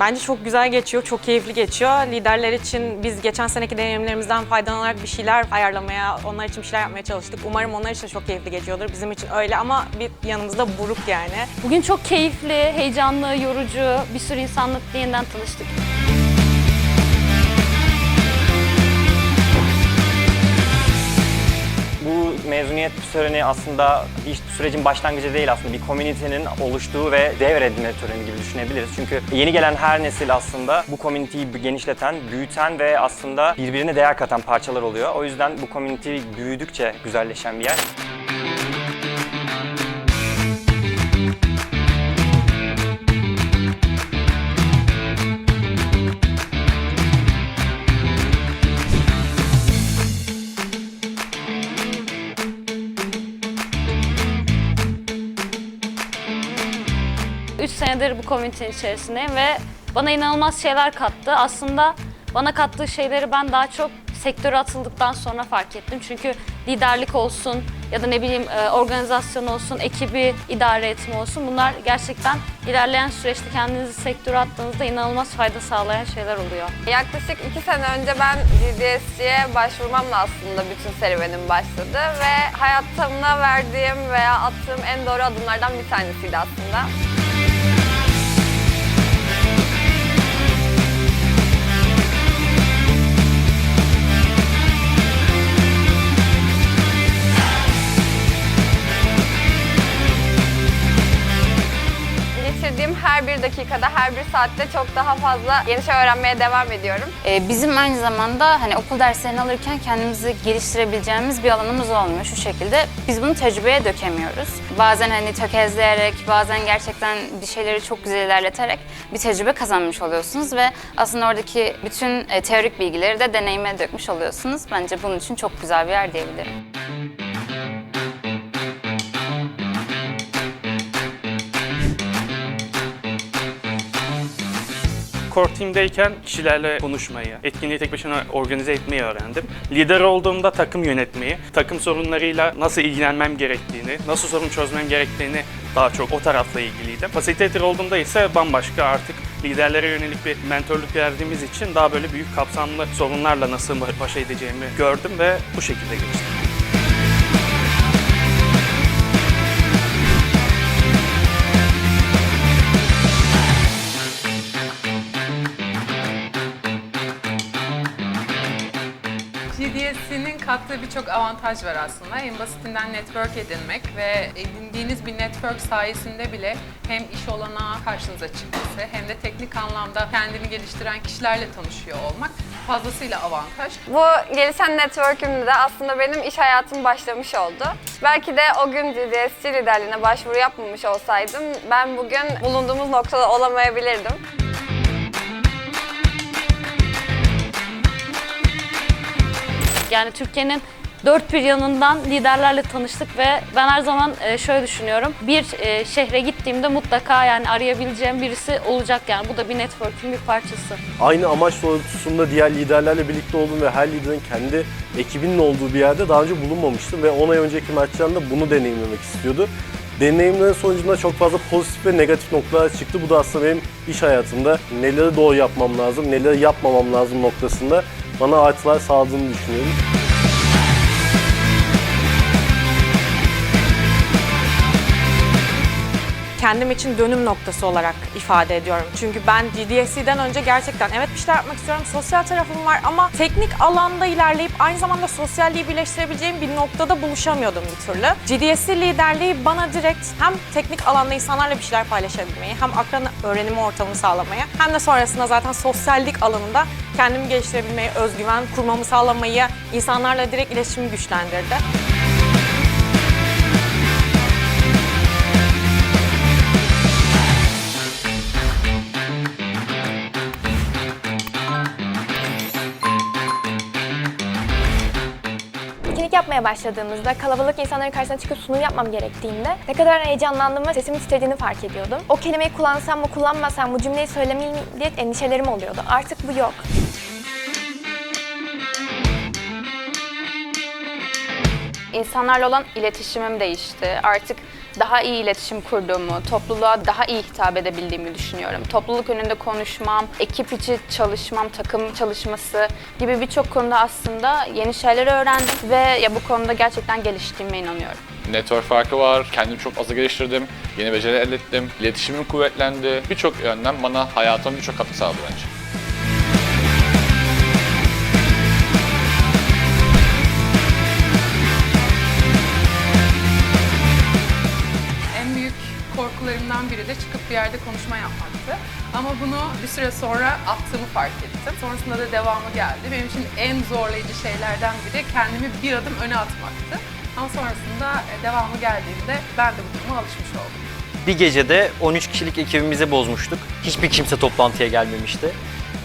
Bence çok güzel geçiyor, çok keyifli geçiyor. Liderler için biz geçen seneki deneyimlerimizden faydalanarak bir şeyler ayarlamaya, onlar için bir şeyler yapmaya çalıştık. Umarım onlar için çok keyifli geçiyordur. Bizim için öyle ama bir yanımızda buruk yani. Bugün çok keyifli, heyecanlı, yorucu, bir sürü insanla yeniden tanıştık. Bu mezuniyet töreni aslında bir sürecin başlangıcı değil aslında bir komünitenin oluştuğu ve devredilme töreni gibi düşünebiliriz. Çünkü yeni gelen her nesil aslında bu komüniteyi genişleten, büyüten ve aslında birbirine değer katan parçalar oluyor. O yüzden bu komünite büyüdükçe güzelleşen bir yer. Üç senedir bu komünitenin içerisindeyim ve bana inanılmaz şeyler kattı. Aslında bana kattığı şeyleri ben daha çok sektöre atıldıktan sonra fark ettim. Çünkü liderlik olsun ya da ne bileyim e, organizasyon olsun, ekibi idare etme olsun bunlar gerçekten ilerleyen süreçte kendinizi sektöre attığınızda inanılmaz fayda sağlayan şeyler oluyor. Yaklaşık iki sene önce ben GDSC'ye başvurmamla aslında bütün serüvenim başladı ve hayatımda verdiğim veya attığım en doğru adımlardan bir tanesiydi aslında. Her bir dakikada, her bir saatte çok daha fazla yeni şey öğrenmeye devam ediyorum. Ee, Bizim aynı zamanda hani okul derslerini alırken kendimizi geliştirebileceğimiz bir alanımız olmuyor şu şekilde. Biz bunu tecrübeye dökemiyoruz. Bazen hani tökezleyerek, bazen gerçekten bir şeyleri çok güzel ilerleterek bir tecrübe kazanmış oluyorsunuz ve aslında oradaki bütün e, teorik bilgileri de deneyime dökmüş oluyorsunuz. Bence bunun için çok güzel bir yer diyebilirim. Core Team'deyken kişilerle konuşmayı, etkinliği tek başına organize etmeyi öğrendim. Lider olduğumda takım yönetmeyi, takım sorunlarıyla nasıl ilgilenmem gerektiğini, nasıl sorun çözmem gerektiğini daha çok o tarafla ilgiliydim. Facilitator olduğumda ise bambaşka artık liderlere yönelik bir mentorluk verdiğimiz için daha böyle büyük kapsamlı sorunlarla nasıl baş edeceğimi gördüm ve bu şekilde geliştim. GDS'nin kattığı birçok avantaj var aslında. En basitinden network edinmek ve edindiğiniz bir network sayesinde bile hem iş olanağı karşınıza çıkması hem de teknik anlamda kendini geliştiren kişilerle tanışıyor olmak fazlasıyla avantaj. Bu gelişen network'ümde de aslında benim iş hayatım başlamış oldu. Belki de o gün GDSC liderliğine başvuru yapmamış olsaydım ben bugün bulunduğumuz noktada olamayabilirdim. Yani Türkiye'nin dört bir yanından liderlerle tanıştık ve ben her zaman e, şöyle düşünüyorum. Bir e, şehre gittiğimde mutlaka yani arayabileceğim birisi olacak yani. Bu da bir network'ün bir parçası. aynı amaç doğrultusunda diğer liderlerle birlikte oldum ve her liderin kendi ekibinin olduğu bir yerde daha önce bulunmamıştım ve 10 ay önceki Mertcan'da bunu deneyimlemek istiyordu. Deneyimlerin sonucunda çok fazla pozitif ve negatif noktalar çıktı. Bu da aslında benim iş hayatımda neleri doğru yapmam lazım, neleri yapmamam lazım noktasında bana artılar sağladığını düşünüyorum. Kendim için dönüm noktası olarak ifade ediyorum. Çünkü ben GDSC'den önce gerçekten evet bir şeyler yapmak istiyorum, sosyal tarafım var ama teknik alanda ilerleyip aynı zamanda sosyalliği birleştirebileceğim bir noktada buluşamıyordum bir türlü. GDSC liderliği bana direkt hem teknik alanda insanlarla bir şeyler paylaşabilmeyi, hem akran öğrenimi ortamını sağlamayı, hem de sonrasında zaten sosyallik alanında kendimi geliştirebilmeyi, özgüven kurmamı sağlamayı, insanlarla direkt iletişimi güçlendirdi. Yapmaya başladığımızda kalabalık insanların karşısına çıkıp sunum yapmam gerektiğinde ne kadar heyecanlandığımı ve sesimin titrediğini fark ediyordum. O kelimeyi kullansam mı kullanmasam bu cümleyi söylemeliyim diye endişelerim oluyordu. Artık bu yok. İnsanlarla olan iletişimim değişti. Artık daha iyi iletişim kurduğumu, topluluğa daha iyi hitap edebildiğimi düşünüyorum. Topluluk önünde konuşmam, ekip içi çalışmam, takım çalışması gibi birçok konuda aslında yeni şeyler öğrendim ve ya bu konuda gerçekten geliştiğime inanıyorum. Network farkı var. Kendimi çok fazla geliştirdim. Yeni beceri elde ettim. İletişimim kuvvetlendi. Birçok yönden bana hayatıma birçok katkı sağladı bence. Korkularımdan biri de çıkıp bir yerde konuşma yapmaktı. Ama bunu bir süre sonra attığımı fark ettim. Sonrasında da devamı geldi. Benim için en zorlayıcı şeylerden biri kendimi bir adım öne atmaktı. Ama sonrasında e, devamı geldiğinde ben de bu duruma alışmış oldum. Bir gecede 13 kişilik ekibimizi bozmuştuk. Hiçbir kimse toplantıya gelmemişti.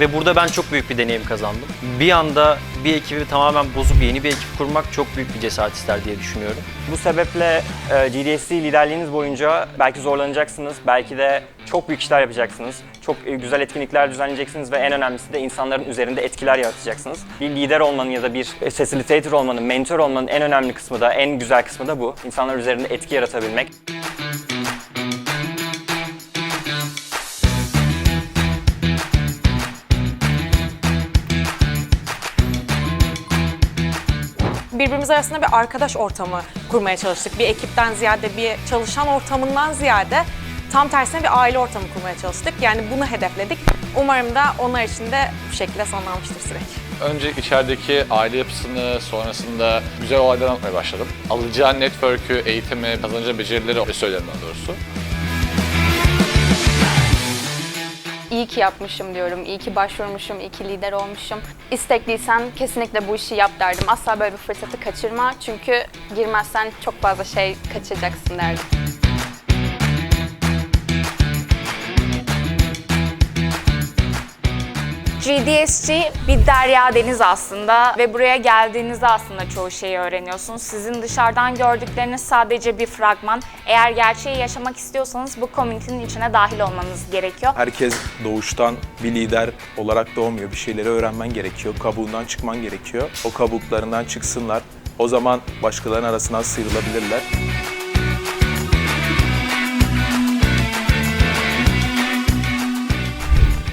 Ve burada ben çok büyük bir deneyim kazandım. Bir anda bir ekibi tamamen bozup yeni bir ekip kurmak çok büyük bir cesaret ister diye düşünüyorum. Bu sebeple e, GDSC liderliğiniz boyunca belki zorlanacaksınız, belki de çok büyük işler yapacaksınız. Çok e, güzel etkinlikler düzenleyeceksiniz ve en önemlisi de insanların üzerinde etkiler yaratacaksınız. Bir lider olmanın ya da bir facilitator olmanın, mentor olmanın en önemli kısmı da, en güzel kısmı da bu. İnsanlar üzerinde etki yaratabilmek. Birbirimiz arasında bir arkadaş ortamı kurmaya çalıştık. Bir ekipten ziyade, bir çalışan ortamından ziyade tam tersine bir aile ortamı kurmaya çalıştık. Yani bunu hedefledik. Umarım da onlar için de bu şekilde sonlanmıştır süreç. Önce içerideki aile yapısını, sonrasında güzel olaylar anlatmaya başladım. Alacağı network'ü, eğitimi, kazanacağı becerileri söylerim daha doğrusu. İyi ki yapmışım diyorum, iyi ki başvurmuşum, iyi ki lider olmuşum. İstekliysen kesinlikle bu işi yap derdim. Asla böyle bir fırsatı kaçırma çünkü girmezsen çok fazla şey kaçıracaksın derdim. GDSC bir derya deniz aslında ve buraya geldiğinizde aslında çoğu şeyi öğreniyorsunuz. Sizin dışarıdan gördükleriniz sadece bir fragman. Eğer gerçeği yaşamak istiyorsanız bu komünitenin içine dahil olmanız gerekiyor. Herkes doğuştan bir lider olarak doğmuyor. Bir şeyleri öğrenmen gerekiyor. Kabuğundan çıkman gerekiyor. O kabuklarından çıksınlar. O zaman başkalarının arasından sıyrılabilirler.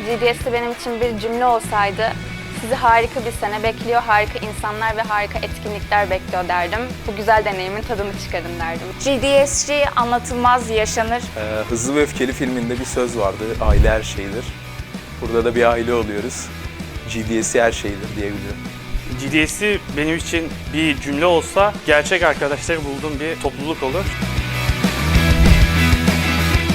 GDS'de benim için bir cümle olsaydı sizi harika bir sene bekliyor, harika insanlar ve harika etkinlikler bekliyor derdim. Bu güzel deneyimin tadını çıkarın derdim. GDSC anlatılmaz yaşanır. Ee, Hızlı ve Öfkeli filminde bir söz vardı. Aile her şeydir. Burada da bir aile oluyoruz. GDS'i her şeydir diyebilirim. GDS'i benim için bir cümle olsa gerçek arkadaşları bulduğum bir topluluk olur.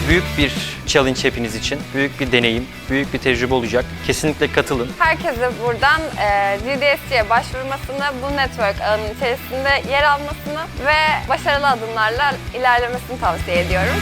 Büyük bir challenge hepiniz için. Büyük bir deneyim, büyük bir tecrübe olacak. Kesinlikle katılın. Herkese buradan e, GDSC'ye başvurmasını, bu network ağının içerisinde yer almasını ve başarılı adımlarla ilerlemesini tavsiye ediyorum.